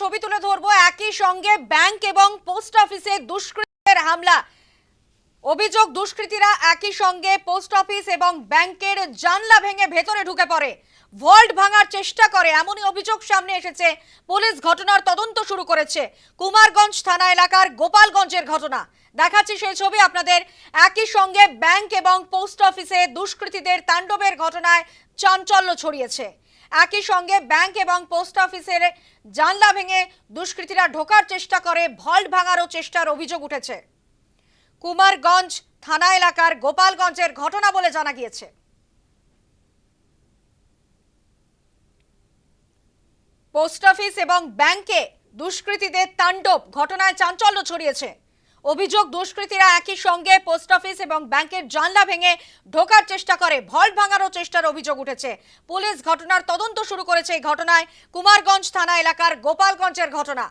ছবি তুলে ধরবো। একই সঙ্গে ব্যাংক এবং পোস্ট অফিসে দুষ্কৃতের হামলা। অভিযোগ, দুষ্কৃতীরা একই সঙ্গে পোস্ট অফিস এবং ব্যাংকের জানলা ভেঙে ভেতরে ঢুকে পড়ে। ভল্ট ভাঙার চেষ্টা করে, এমনই অভিযোগ সামনে এসেছে। পুলিশ ঘটনার তদন্ত শুরু করেছে। কুমারগঞ্জ থানা এলাকার গোপালগঞ্জের ঘটনা। দেখাচ্ছি সেই ছবি আপনাদের। একই সঙ্গে ব্যাংক এবং পোস্ট অফিসে দুষ্কৃতীদের তাণ্ডবের ঘটনায় চাঞ্চল্য ছড়িয়েছে। একই সঙ্গে ব্যাংক এবং পোস্ট অফিসের জানলা ভেঙে দুষ্কৃতীরা ঢোকার চেষ্টা করে, ভল্ট ভাঙারও চেষ্টার অভিযোগ উঠেছে। কুমারগঞ্জ থানা এলাকার গোপালগঞ্জের ঘটনা বলে জানা গিয়েছে। পোস্ট অফিস এবং ব্যাংকে দুষ্কৃতীদের তাণ্ডব, ঘটনায় চাঞ্চল্য ছড়িয়েছে। অভিযোগ দুষ্কৃতীরা একই সঙ্গে পোস্ট অফিস এবং ব্যাংকের জানলা ভেঙে ঢোকার চেষ্টা করে, ভল্ট ভাঙারও চেষ্টার অভিযোগ উঠেছে। পুলিশ ঘটনার তদন্ত শুরু করেছে এই ঘটনায় কুমারগঞ্জ থানা এলাকার গোপালগঞ্জের ঘটনা।